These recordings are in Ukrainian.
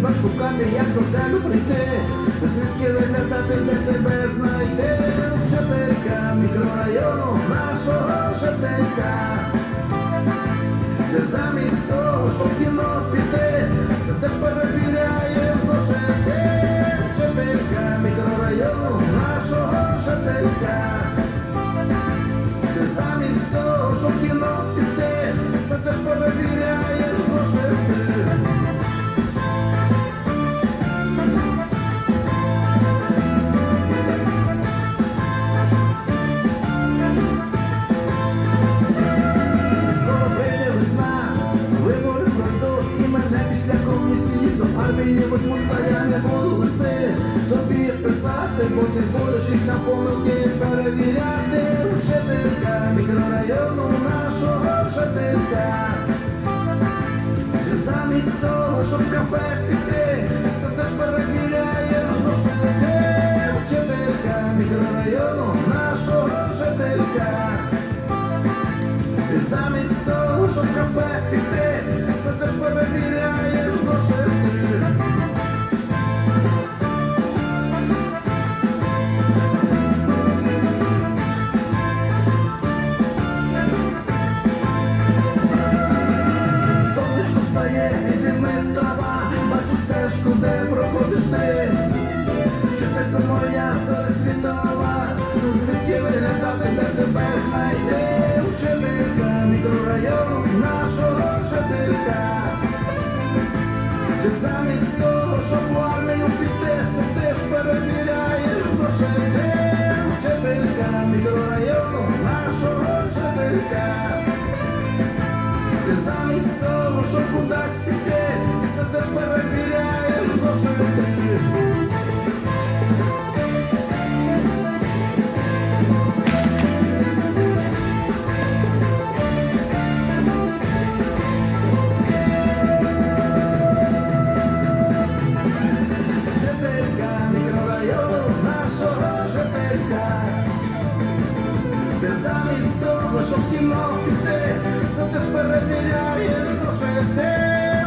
треба шукати, як до тебе прийти, звідки виглядати, де тебе знайти, вчителька мікрорайону нашого жителька, де замість того, що кіно під возьмуть, та я не буду вести тобі писати, бо ти будеш їх на помилки перевіряти. Вчителька мікрорайону нашого жителька. Ти замість того, щоб кафе піти, теж перевіряєш зошити. Вчителька мікрорайону нашого жителька. Ти замість того, щоб кафе піти, де проходиш ти. Вчителько моя зоря світова, звідки виглядати, де тебе знайти. Вчителька мікрорайону нашого жителька. Ти замість того, щоб в армію піти, сидиш, перевіряєш зошити. Вчителька мікрорайону нашого жителька. Ти замість того, щоб кудись піти, замість того, щоб кіно піти, сидиш, перевіряєш зошити.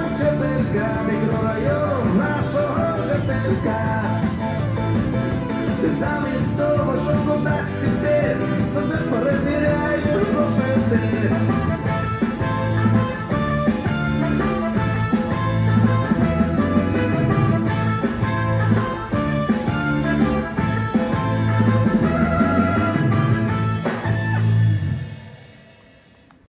Вчителька мікрорайону